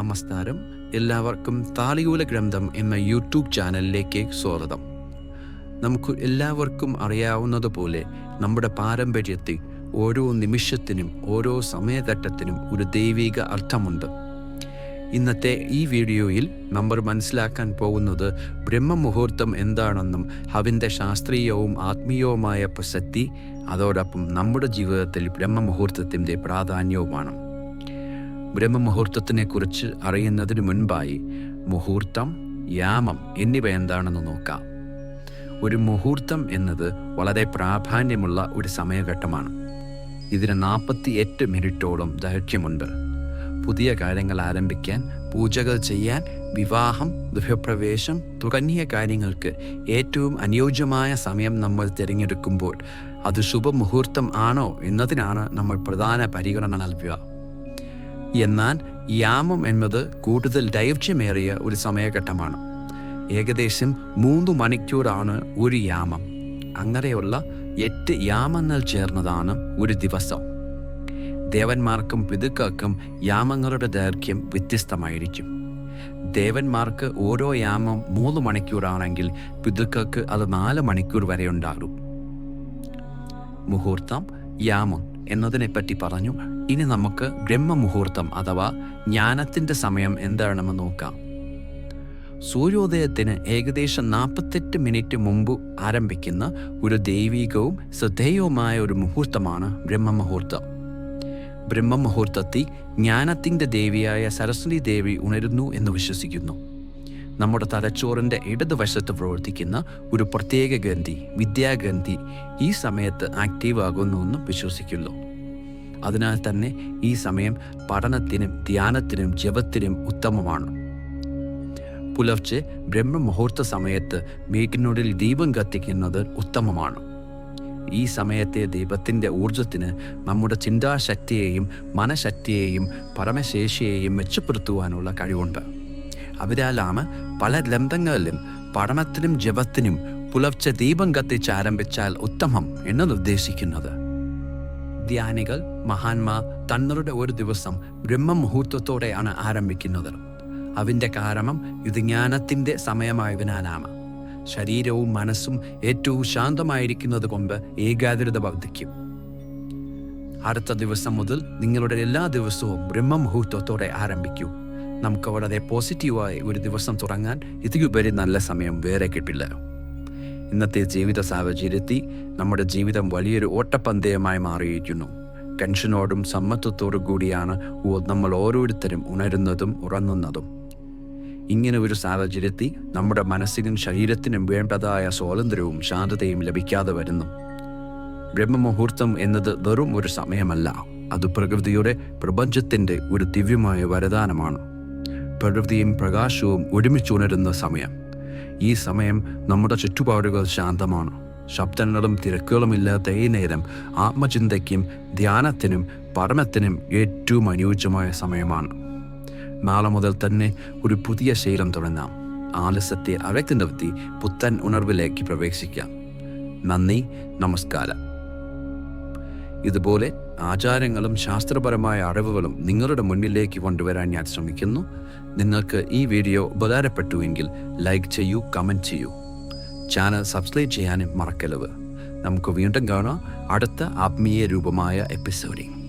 നമസ്കാരം. എല്ലാവർക്കും താളികൂല ഗ്രന്ഥം എന്ന യൂട്യൂബ് ചാനലിലേക്ക് സ്വാഗതം. നമുക്ക് എല്ലാവർക്കും അറിയാവുന്നതുപോലെ നമ്മുടെ പാരമ്പര്യത്തിൽ ഓരോ നിമിഷത്തിനും ഓരോ സമയഘട്ടത്തിനും ഒരു ദൈവിക അർത്ഥമുണ്ട്. ഇന്നത്തെ ഈ വീഡിയോയിൽ നമ്മൾ മനസ്സിലാക്കാൻ പോകുന്നത് ബ്രഹ്മമുഹൂർത്തം എന്താണെന്നും അതിന്റെ ശാസ്ത്രീയവും ആത്മീയവുമായ പ്രസക്തി അതോടൊപ്പം നമ്മുടെ ജീവിതത്തിൽ ബ്രഹ്മമുഹൂർത്തത്തിന്റെ പ്രാധാന്യവുമാണ്. ബ്രഹ്മമുഹൂർത്തത്തിനെ കുറിച്ച് അറിയുന്നതിന് മുൻപായി മുഹൂർത്തം യാമം എന്നിവ എന്താണെന്ന് നോക്കാം. ഒരു മുഹൂർത്തം എന്നത് വളരെ പ്രാധാന്യമുള്ള ഒരു സമയഘട്ടമാണ്. ഇതിന് നാൽപ്പത്തി എട്ട് മിനിറ്റോളം ദൈർഘ്യമുണ്ട്. പുതിയ കാര്യങ്ങൾ ആരംഭിക്കാൻ പൂജകൾ ചെയ്യാൻ വിവാഹം ഗൃഹപ്രവേശം തുടങ്ങിയ കാര്യങ്ങൾക്ക് ഏറ്റവും അനുയോജ്യമായ സമയം നമ്മൾ തിരഞ്ഞെടുക്കുമ്പോൾ അത് ശുഭമുഹൂർത്തം ആണോ എന്നതിനാണ് നമ്മൾ പ്രധാന പരിഗണന നൽകുക. എന്നാൽ യാമം എന്നത് കൂടുതൽ ദൈർഘ്യമേറിയ ഒരു സമയഘട്ടമാണ്. ഏകദേശം മൂന്ന് മണിക്കൂറാണ് ഒരു യാമം. അങ്ങനെയുള്ള എട്ട് യാമങ്ങൾ ചേർന്നതാണ് ഒരു ദിവസം. ദേവന്മാർക്കും പിതുക്കൾക്കും യാമങ്ങളുടെ ദൈർഘ്യം വ്യത്യസ്തമായിരിക്കും. ദേവന്മാർക്ക് ഓരോ യാമം മൂന്ന് മണിക്കൂറാണെങ്കിൽ പിതുക്കൾക്ക് അത് നാല് മണിക്കൂർ വരെ ഉണ്ടാകും. മുഹൂർത്തം യാമം. എന്നതിനെപ്പറ്റി പറഞ്ഞു. ഇനി നമുക്ക് ബ്രഹ്മമുഹൂർത്തം അഥവാ ജ്ഞാനത്തിന്റെ സമയം എന്താണെന്ന് നോക്കാം. സൂര്യോദയത്തിന് ഏകദേശം നാൽപ്പത്തെട്ട് മിനിറ്റ് മുമ്പ് ആരംഭിക്കുന്ന ഒരു ദൈവികവും ശ്രദ്ധേയവുമായ ഒരു മുഹൂർത്തമാണ് ബ്രഹ്മമുഹൂർത്തം. ബ്രഹ്മമുഹൂർത്തത്തിൽ ജ്ഞാനത്തിന്റെ ദേവിയായ സരസ്വതി ദേവി ഉണരുന്നു എന്ന് വിശ്വസിക്കുന്നു. നമ്മുടെ തലച്ചോറിന്റെ ഇടതുവശത്ത് പ്രവർത്തിക്കുന്ന ഒരു പ്രത്യേക ഗ്രന്ഥി വിദ്യാഗ്രന്ഥി ഈ സമയത്ത് ആക്റ്റീവ് ആകുന്നുവെന്നും വിശ്വസിക്കുന്നു. അതിനാൽ തന്നെ ഈ സമയം പഠനത്തിനും ധ്യാനത്തിനും ജപത്തിനും ഉത്തമമാണ്. പുലർച്ചെ ബ്രഹ്മമുഹൂർത്ത സമയത്ത് വീട്ടിനുള്ളിൽ ദീപം കത്തിക്കുന്നത് ഉത്തമമാണ്. ഈ സമയത്തെ ദീപത്തിന്റെ ഊർജത്തിന് നമ്മുടെ ചിന്താശക്തിയെയും മനഃശക്തിയെയും പരമശേഷിയെയും മെച്ചപ്പെടുത്തുവാനുള്ള കഴിവുണ്ട്. അതിനാലാണ് പല ഗ്രന്ഥങ്ങളിലും പഠനത്തിനും ജപത്തിനും പുലർച്ചെ ദീപം കത്തിച്ച് ആരംഭിച്ചാൽ ഉത്തമം എന്ന് നിർദ്ദേശിക്കുന്നത് ധ്യാനികൾ മഹാന്മാർ തങ്ങളുടെ ഒരു ദിവസം ബ്രഹ്മമുഹൂർത്തത്തോടെയാണ് ആരംഭിക്കുന്നത്. അതിന്റെ കാരണം ഇത് ജ്ഞാനത്തിന്റെ സമയമായതിനാലാണ്. ശരീരവും മനസ്സും ഏറ്റവും ശാന്തമായിരിക്കുന്നത് കൊണ്ട് ഏകാഗ്രത വർദ്ധിക്കും. അടുത്ത ദിവസം മുതൽ നിങ്ങളുടെ എല്ലാ ദിവസവും ബ്രഹ്മമുഹൂർത്തത്തോടെ ആരംഭിക്കൂ. നമുക്ക് വളരെ പോസിറ്റീവായി ഒരു ദിവസം തുടങ്ങാൻ ഇതിലുപരി നല്ല സമയം വേറെ കിട്ടില്ല. ഇന്നത്തെ ജീവിത സാഹചര്യത്തിൽ നമ്മുടെ ജീവിതം വലിയൊരു ഓട്ടപ്പന്തയമായി മാറിയിരിക്കുന്നു. ടെൻഷനോടും സമ്മത്വത്തോടും കൂടിയാണ് നമ്മൾ ഓരോരുത്തരും ഉണരുന്നതും ഉറങ്ങുന്നതും. ഇങ്ങനെ ഒരു സാഹചര്യത്തിൽ നമ്മുടെ മനസ്സിനും ശരീരത്തിനും വേണ്ടതായ സ്വാതന്ത്ര്യവും ശാന്തതയും ലഭിക്കാതെ വരുന്നു. ബ്രഹ്മമുഹൂർത്തം എന്നത് വെറും ഒരു സമയമല്ല. അത് പ്രകൃതിയുടെ പ്രപഞ്ചത്തിന്റെ ഒരു ദിവ്യമായ വരദാനമാണ്. പ്രകൃതിയും പ്രകാശവും ഒരുമിച്ചുണരുന്ന സമയം. ഈ സമയം നമ്മുടെ ചുറ്റുപാടുകൾ ശാന്തമാണ്. ശബ്ദങ്ങളും തിരക്കുകളും ഇല്ലാത്ത ഈ നേരം ആത്മചിന്തയ്ക്കും ധ്യാനത്തിനും പഠനത്തിനും ഏറ്റവും അനുയോജ്യമായ സമയമാണ്. നാളെ മുതൽ തന്നെ ഒരു പുതിയ ശീലം തുടങ്ങാം. ആലസ്യത്തെ അകറ്റി നിർത്തി പുത്തൻ ഉണർവിലേക്ക് പ്രവേശിക്കാം. നന്ദി നമസ്കാരം. ഇതുപോലെ ആചാരങ്ങളും ശാസ്ത്രപരമായ അറിവുകളും നിങ്ങളുടെ മുന്നിലേക്ക് കൊണ്ടുവരാൻ ഞാൻ ശ്രമിക്കുന്നു. നിങ്ങൾക്ക് ഈ വീഡിയോ ഉപകാരപ്പെട്ടുവെങ്കിൽ ലൈക്ക് ചെയ്യൂ കമന്റ് ചെയ്യൂ. ചാനൽ സബ്സ്ക്രൈബ് ചെയ്യാനും മറക്കരുത്. നമുക്ക് വീണ്ടും കാണാം. അടുത്ത ആത്മീയ രൂപമായ എപ്പിസോഡിൽ.